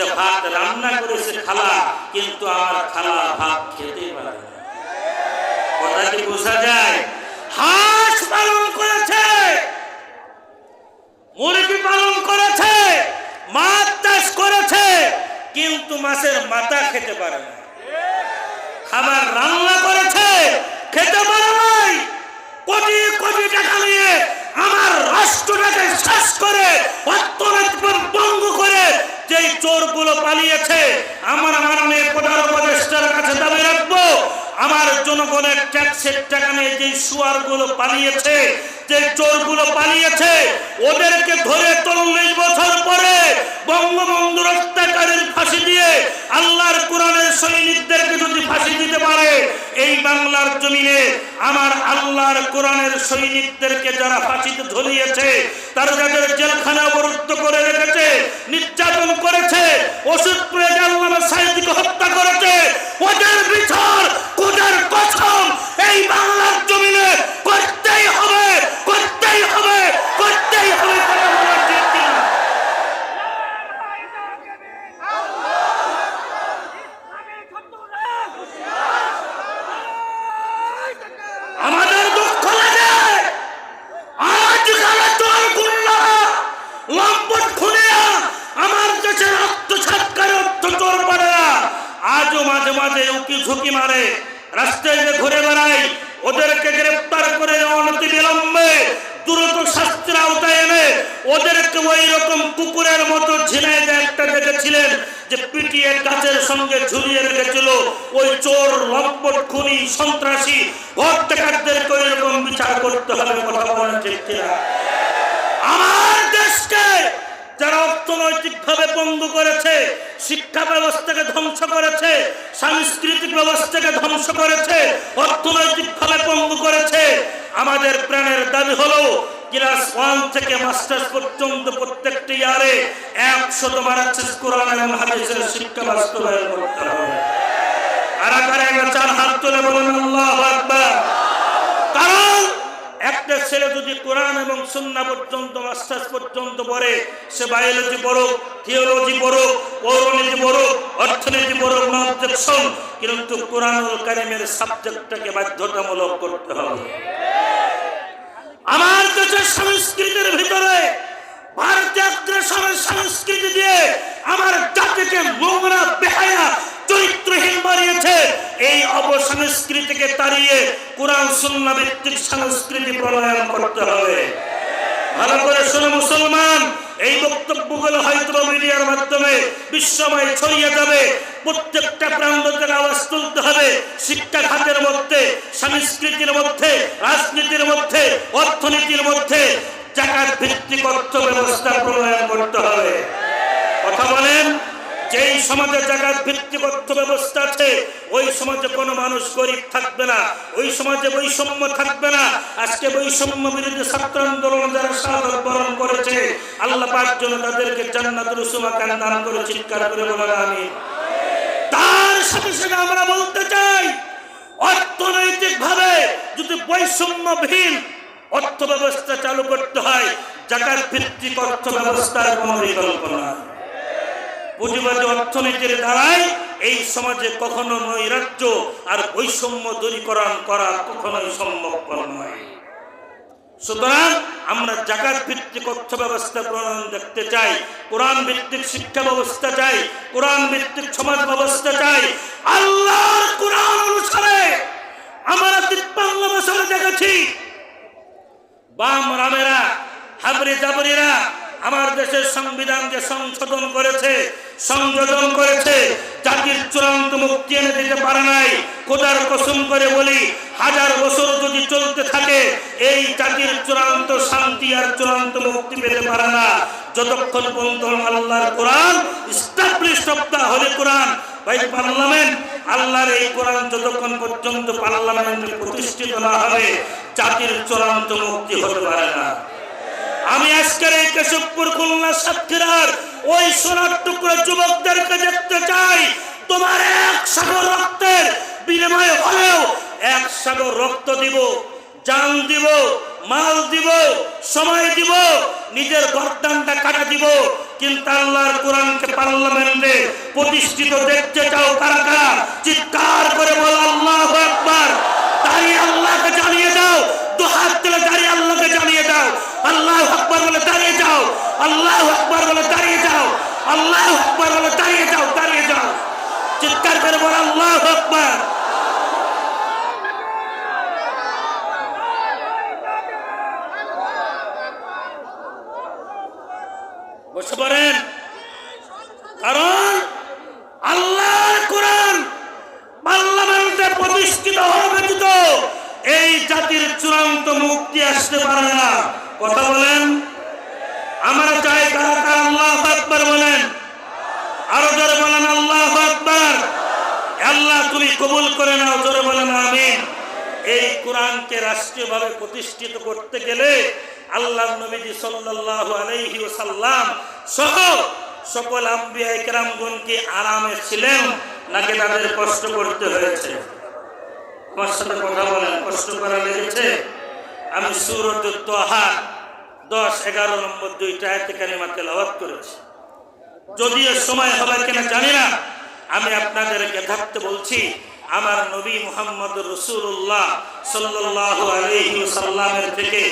যে ভাত রান্না করেছে খালা, কিন্তু আমার খালা ভাত খেতে পারে কথা কি বোঝা যায়? হাঁস পালন করেছে, মুরগি পালন করেছে, মাছ চাষ করেছে, কিন্তু মাছের মাথা খেতে পারে না। খাবার রান্না করেছে, খেতে পারে নাই। কোটি কোটি টাকা নিয়ে আমার রাষ্ট্রটাকে শেষ করে অর্থনৈতিক যেই চোরগুলো পালিয়েছে। আমার আমার মেয়ে প্রধান উপদেষ্টার কাছে দাবি রাখব, আমার জনগণের ট্যাক্সের টাকা নিয়ে যে সুয়ারগুলো পালিয়েছে যে চোরগুলো পালিয়েছে, ওদেরকে ধরে চল্লিশ বছর পরে বঙ্গবন্ধু অত্যাচারের ফাঁসি দিয়ে আল্লাহর কোরআনের সৈনিকদেরকে যদি ফাঁসি দিতে পারে। এই বাংলার জমিনে আমার আল্লাহর কোরআনের সৈনিকদেরকে যারা ফাঁসিতে ঝুলিয়েছে তারা যাদের জেলখানা অবরুদ্ধ করে রেখেছে, নির্যাতন করেছে, ওষুধ প্রয়োগে আল্লাহ সাহিত্যকে হত্যা করেছে, ওদের বিচার কোদের কসম, এই বাংলার জমিনে করতেই হবে করতেই হবে করতেই হবে কথা বলা ঠিক কিনা? আমাদের দুঃখ লাগে আজকাল তোর গুন্ডা লম্পট খুনিয়া আমার কাছে রক্ত ছাটকারে অর্থ তোর পারে না আজও মাঝে মাঝে উকি ঝুঁকি মারে। রাস্তায় যে ঘুরে বেড়াই ওদেরকে গ্রেফতার করে অনতি বিলম্বে দ্রুত শাস্তির আওতায় এনে ওদেরকে ওই রকম কুকুরের মতো ঝিনাই একটা দেখেছিলেন যে পিটিয়ে গাছের সঙ্গে ঝুলিয়ে রেখেছিল। ওই চোর, লম্পট, খুনি, সন্ত্রাসী ভোট ডাকাতদেরকে ওই রকম বিচার করতে হবে কথা বলেন ঠিক কিনা? যারা অর্থনৈতিক ভাবে বন্ধ করেছে, শিক্ষা ব্যবস্থাকে ধ্বংস করেছে, সাংস্কৃতিক ব্যবস্থাকে ধ্বংস করেছে অর্থনৈতিক ভাবে বন্ধ করেছে, আমাদের প্রাণের দাবি হলো ক্লাস ওয়ান থেকে মাস্টার্স পর্যন্ত প্রত্যেকটি ইয়ারে একশত মারাচ্ছিস কোরআন এবং হাদিসের শিক্ষা বাস্তবায়ন করতে হবে। আর আকারে চার হাত তুলে বলুন, আল্লাহ আকবার। একটা ছেলে যদি কোরআন এবং সুন্না পর্যন্ত, মাস্টার্স পর্যন্ত পড়ে, সে বায়োলজি পড়ুক, থিওলজি পড়ুক পৌরনীতি পড়ুক, অর্থনীতি পড়ুক নবজেকশন কিন্তু কোরআনুল কারিমের সাবজেক্টটাকে বাধ্যতামূলক করতে হবে। আমার দেশের সংস্কৃতির ভিতরে ভারতীয় সংস্কৃতি দিয়ে আমার জাতিকে নোংরা, বেহায়া চরিত্রহীন বানিয়েছে। এই অপসংস্কৃতিকে তাড়িয়ে কোরআন সুন্না ভিত্তিক সংস্কৃতি প্রণয়ন করতে হবে। ভালো করে শুনে মুসলমান, এই বক্তব্যগুলো হয়তো মিডিয়ার মাধ্যমে বিশ্বময় ছড়িয়ে যাবে। প্রত্যেকটা প্রান্ত থেকে আওয়াজ তুলতে হবে শিক্ষা খাতের মধ্যে, সংস্কৃতির মধ্যে, রাজনীতির মধ্যে, অর্থনীতির মধ্যে। জাকাত ভিত্তিক অর্থ ব্যবস্থা প্রণয়ন করতে হবে। কথা বলেন? যেই সমাজে জায়গার অর্থ ব্যবস্থা আছে, ওই সমাজে কোনো মানুষ গরিব থাকবে না, ওই সমাজে বৈষম্য থাকবে না। আজকে বৈষম্য বিরোধী ছাত্র আন্দোলন যারা সাধারণ বরণ করেছে, আল্লাহ পাক জন্য তাদেরকে জান্নাতুল উসুমা কান দান করে চিৎকার করে বলেন আমি তার সাথে সাথে আমরা বলতে চাই অর্থনৈতিক ভাবে যদি বৈষম্যহীন অর্থ ব্যবস্থা চালু করতে হয়, জাকাত ভিত্তিক অর্থ ব্যবস্থার কোনো বিকল্প নয় পুঁজিবাদী অর্থনীতির দ্বারাই এই সমাজে কখনো নৈরাজ্য আর বৈষম্য দূরীকরণ করা কখনোই সম্ভবপর নয়। সুতরাং আমরা জাকাত ভিত্তিক অর্থ ব্যবস্থা প্রণয়ন দেখতে চাই কোরআন ভিত্তিক শিক্ষা ব্যবস্থা চাই কোরআন ভিত্তিক সমাজ ব্যবস্থা চাই। আল্লাহর কোরআন অনুসারে আমরা তিপ্পান্ন বছরে দেখেছি। বাম রামেরা হাবরে জাবরিরা আমার দেশের সংবিধানকে সংশোধন করেছে, সংযোজন করেছে। জাতির চূড়ান্ত মুক্তি এনে দিতে পারে নাই। খোদার কসম করে বলি, হাজার বছর যদি চলতে থাকে, এই জাতির চূড়ান্ত শান্তি আর চূড়ান্ত মুক্তি পেতে পারে না। যতক্ষণ পর্যন্ত আল্লাহর কোরআন অফ দা কোরআন। ভাই, পার্লামেন্ট, আল্লাহর এই কোরআন যতক্ষণ পর্যন্ত পার্লামেন্টে প্রতিষ্ঠিত না হবে, জাতির চূড়ান্ত মুক্তি হতে পারে না। আমি আজকের এই কেশবপুর খুলনা সাতক্ষীরার ওই সোনার টুকরো যুবকদেরকে দেখতে চাই। তোমার এক সাগর রক্তের বিনিময় হলেও এক সাগর রক্ত দিব জান দিব, মাল দিব, সময় দিব, নিজের গরদানটা কাটা দিব। কিন্তু আল্লাহর কোরআনকে পার্লামেন্টে প্রতিষ্ঠিত দেখতে চাও কারা কারা? চিৎকার করে বল, আল্লাহ একবার দাঁড়িয়ে আল্লাহকে জানিয়ে দাও, দু হাত তুলে দাঁড়িয়ে আল্লাহ আকবর বলে দাঁড়িয়ে যাও। আল্লাহ আকবর বলে দাঁড়িয়ে যাও। আল্লাহ আকবর বলে দাঁড়িয়ে যাও দাঁড়িয়ে যাও। চিৎকার করে বল, আল্লাহ আকবর। বসে পড়েন কারণ আল্লাহর কোরআন পার্লামেন্টে প্রতিষ্ঠিত হওয়া ব্যতীত এই জাতির চূড়ান্ত মুক্তি আসতে পারে না কথা বলেন আমরা চাই কারা কারা আল্লাহ আকবার বলেন আরও জোরে বলেন আল্লাহ আকবার আল্লাহ তুমি কবুল করে নাও, জোরে বলেন আমিন। এই কোরআনকে রাষ্ট্রীয়ভাবে প্রতিষ্ঠিত করতে গেলে আল্লাহ নবীজি সাল্লাল্লাহু আলাইহি ওয়াসাল্লাম সহ সকল আম্বিয়া ইকরামগণকে আরামে ছিলেন নাকি তাদের কষ্ট করতে হয়েছে? সাথে কথা বলেন, কষ্ট করা লেগেছে? আমি সুরত তোহা দশ, এগারো নম্বর দুইটা আয়াতে কালিমা তেলাওয়াত করেছি। যদিও সময় হবে কিনা জানি না আমি আপনাদেরকে থাকতে বলছি, আমার নবী মোহাম্মদ রসুল্লাহ সাল্লাহ আলহি সাল্লামের থেকে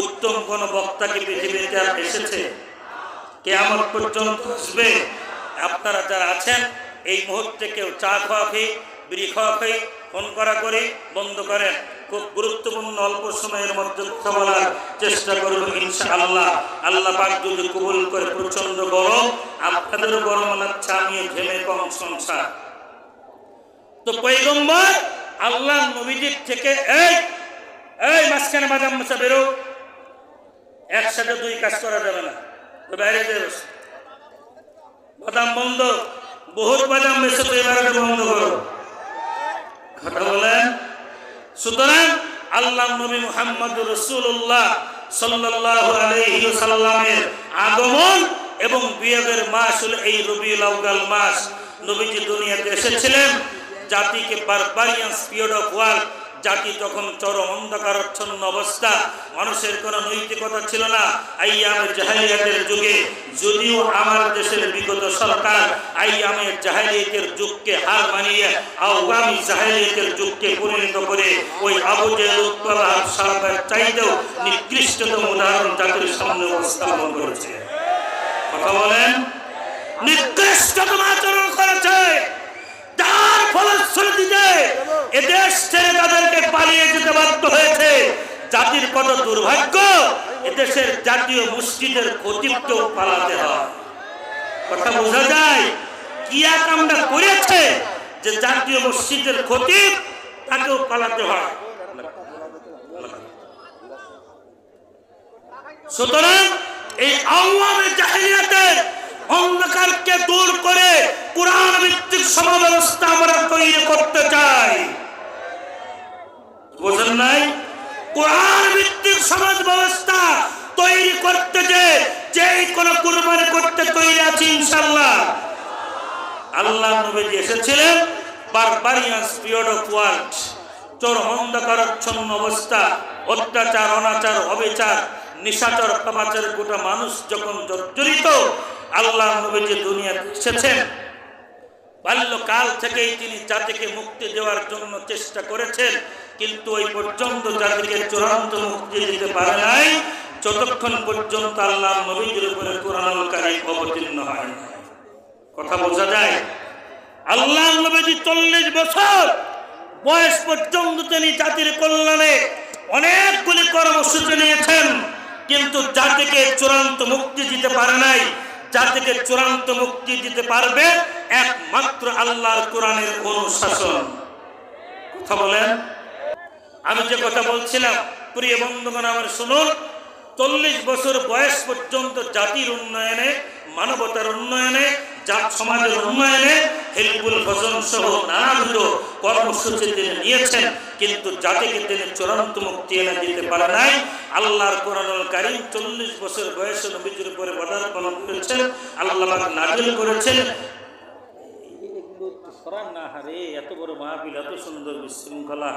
উত্তম কোন বক্তাকে পৃথিবীতে আর এসেছে? আমার পর্যন্ত আসবে? আপনারা যারা আছেন, এই মুহূর্তে কেউ চা খাওয়া খেয়ে, বিড়ি খাওয়া খেয়ে, ফোন করা করে বন্ধ করেন। খুব গুরুত্বপূর্ণ অল্প সময়ের মধ্যে বলার চেষ্টা করব ইনশা আল্লাহ পাক যদি কবুল করে প্রচণ্ড গরম, আপনাদেরও গরম লাগছে আমিও ঘেমে কম সংসার। তো পৈগম্বর আল্লাহ নবীজির থেকে এই এই মাঝখানে বাদাম মশা বেরো। একসাথে দুই কাজ করা যাবে না। তো বাইরে বসে। বাদাম বন্ধ। বহুত বাদাম বেশি তো এবারে বন্ধ করো। কথা বলেন? সুতরাং আল্লাহ নবী মুহাম্মদ রসুল্লাহ আলাইহি ওয়াসাল্লামের আগমন এবং বিয়োগের মাস হলো এই রবিউল আউয়াল মাস। নবীজি দুনিয়াতে এসেছিলেন। জাতিকে বারবারিয়ান পিরিয়ড অফ ওয়ার্ল্ড জাতি তখন চরম অন্ধকারচ্ছন্ন অবস্থা, মানুষের কোনো নৈতিকতা ছিল না। আইয়ামের জাহালিয়াতের যুগে, যদিও আমার দেশের বিগত সরকার আইয়ামের জাহালিয়াতের যুগকে হার মানিয়ে, আওয়ামী জাহালিয়াতের যুগকে পরিণত করে ওই আবু জেল উৎপল সাহাবের চাইতেও নিকৃষ্টতম উদাহরণ জাতির সামনে উপস্থাপন করেছে। কথা বলেন? নিকৃষ্টতম আচরণ করেছে! যার ফলশ্রুতিতে এদেশ ছেড়ে তাদেরকে পালিয়ে যেতে বাধ্য হয়েছে। জাতির কত দুর্ভাগ্য এদেশের জাতীয় মুসজিদের খতিবকেও পালাতে হয়। কথা বোঝা যায়, কি এক আমরা করেছে যে জাতীয় মসজিদের খতিব তাকেও পালাতে হয়। সুতরাং এই আওয়ামী জাহিলিয়াতের অন্ধকারকে দূর করে কোরআন ভিত্তিক সমাজ ব্যবস্থা আমরা তৈরি করতে চাই। বোঝেন নাই? কোরআন ভিত্তিক সমাজ ব্যবস্থা তৈরি করতে যে, যেই কোন কুরবানি করতে তৈরি আছে ইনশাল্লাহ আল্লাহ নবীজি এসেছিলেন, বারবারিয়াস পিরিয়ড অফ ওয়ার্ল্ড চরম অন্ধকারচ্ছন্ন অবস্থা, অত্যাচার, অনাচার, অবিচার, নিশাচর, পাপাচার গোটা মানুষ যখন জর্জরিত আল্লাহ নবীজি দুনিয়াতে এসেছেন। বাল্যকাল থেকেই তিনি জাতিকে মুক্তি দেওয়ার জন্য চেষ্টা করেছেন। কিন্তু ওই পর্যন্ত জাতিকে চূড়ান্ত মুক্তি দিতে পারে নাই। যতক্ষণ পর্যন্ত আল্লাহ নবীজির উপরে কোরআনুল কারীম অবতীর্ণ হয়। কথা বোঝা যায়? আল্লাহ নবীজি চল্লিশ বছর বয়স পর্যন্ত তিনি জাতির কল্যাণে অনেকগুলি কর্মসূচি নিয়েছেন। কিন্তু জাতিকে চূড়ান্ত মুক্তি দিতে পারে নাই। জাতিকে চূড়ান্ত মুক্তি দিতে পারবে একমাত্র আল্লাহর কোরআনের অনুশাসন। কথা বলেন? আমি যে কথা বলছিলাম, প্রিয় বন্ধুগণ, আমার শুনুন, চল্লিশ বছর বয়স পর্যন্ত জাতির উন্নয়নে, মানবতার উন্নয়নে জাত সমাজের উন্নয়নে সহ নানাবিধ কর্মসূচি তিনি নিয়েছেন, কিন্তু জাতিকে তিনি চূড়ান্ত মুক্তি এনে দিতে পারে নাই। আল্লাহর কোরআনুল কারিম চল্লিশ বছর বয়সে নবীজির উপরে করেছেন আল্লাহ নাজিল করেছেন। না হারে এত বড় মাহফিল এত সুন্দর বিশৃঙ্খলা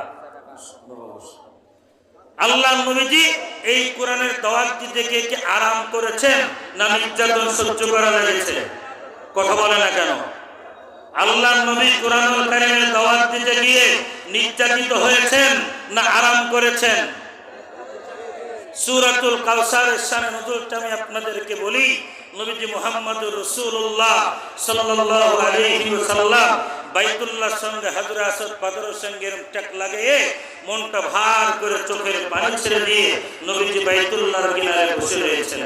আল্লাহ নবীজি এই কোরআনের দাওয়াত দিতে কি আরাম করেছেন না নির্যাতন সহ্য করা লেগেছে কথা বলে না কেন? আল্লাহ নবী কোরআনুল কারিমের দাওয়াত দিতে গিয়ে নির্যাতিত হয়েছেন না আরাম করেছেন? সূরাতুল নজরটা আমি আপনাদেরকে বলি, নবীজি মুহাম্মদুর আলাইহি ওয়াসাল্লাম বাইতুল্লাহর সঙ্গে হাজরা আসাদ সঙ্গে লাগিয়ে মনটা ভার করে চোখের পানি ছেড়ে দিয়ে নবীজি বাইতুল্লাহর কিনারে বসে রয়েছেন।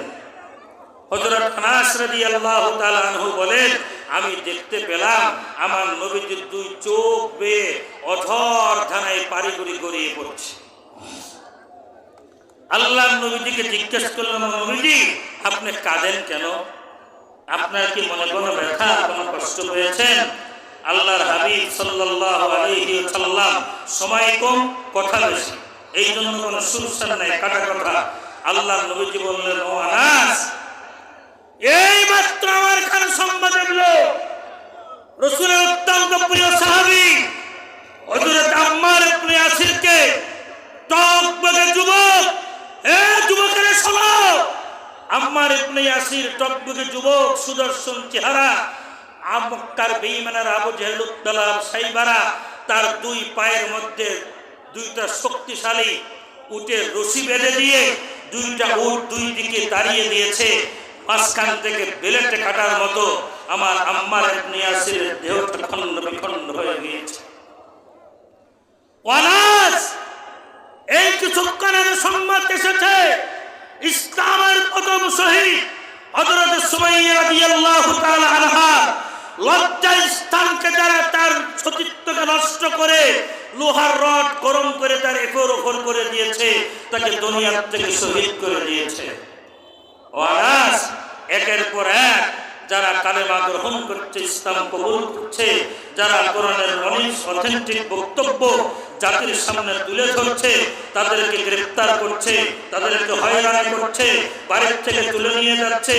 আমি দেখতে পেলাম আমার নবীজির দুই চোখ বেয়ে অধর ধানায় পারি গড়ি গড়িয়ে পড়ছে। আল্লাহ নবীজিকে জিজ্ঞেস করলাম নবীজি, আপনি কাঁদেন কেন? আপনার কি মনে কোনো ব্যথা, কোনো কষ্ট পেয়েছেন? আল্লাহর হাবিব সাল্লাল্লাহু আলাইহি সাল্লাম সময় কম, কথা বেশি। এই জন্য কোনো সুরসান নাই কাটা কথা আল্লাহর নবীজি বললেন, ও আনাস এই মাত্র আমার কানে সংবাদ এলো রসুলের অত্যন্ত প্রিয় সাহাবী, হযরত আম্মার ইবনে ইয়াসিরকে টক বগে যুবক, এ যুবকেরা শোনো। আম্মার ইবনে ইয়াসির টকবগে যুবক, সুদর্শন চেহারা আমক্কার বেঈমানের আবু জেহেল উদ্দালার সাইবারা, তার দুই পায়ের মধ্যে দুইটা শক্তিশালী উটের রশি বেঁধে দিয়ে দুইটা উট দুই দিকে দাঁড়িয়ে দিয়েছে। মাঝখান থেকে বেলেটে কাটার মতো আমার আম্মার ইবনে ইয়াসিরের দেহটা খণ্ড বিখণ্ড হয়ে গিয়েছে। ওয়ালাস এই কিছুক্ষণ আগে সংবাদ এসেছে, ইসলামের প্রথম শহীদ হযরত সুমাইয়া রাদিয়াল্লাহু তাআলা আনহা লজ্জা স্থানকে যারা তার সতীত্বকে নষ্ট করে লোহার রড গরম করে তার এফর ওফর করে দিয়েছে, তাকে দুনিয়ার থেকে শহীদ করে দিয়েছে। ওয়ারাস, একের পর এক যারা কালেমা গ্রহণ করছে, ইসলাম কবুল করছে, যারা কোরআনের অনেক অথেন্টিক বক্তব্য জাতির সামনে তুলে ধরছে, তাদেরকে গ্রেফতার করছে, তাদেরকে হয়রানি করছে, বাড়ির থেকে তুলে নিয়ে যাচ্ছে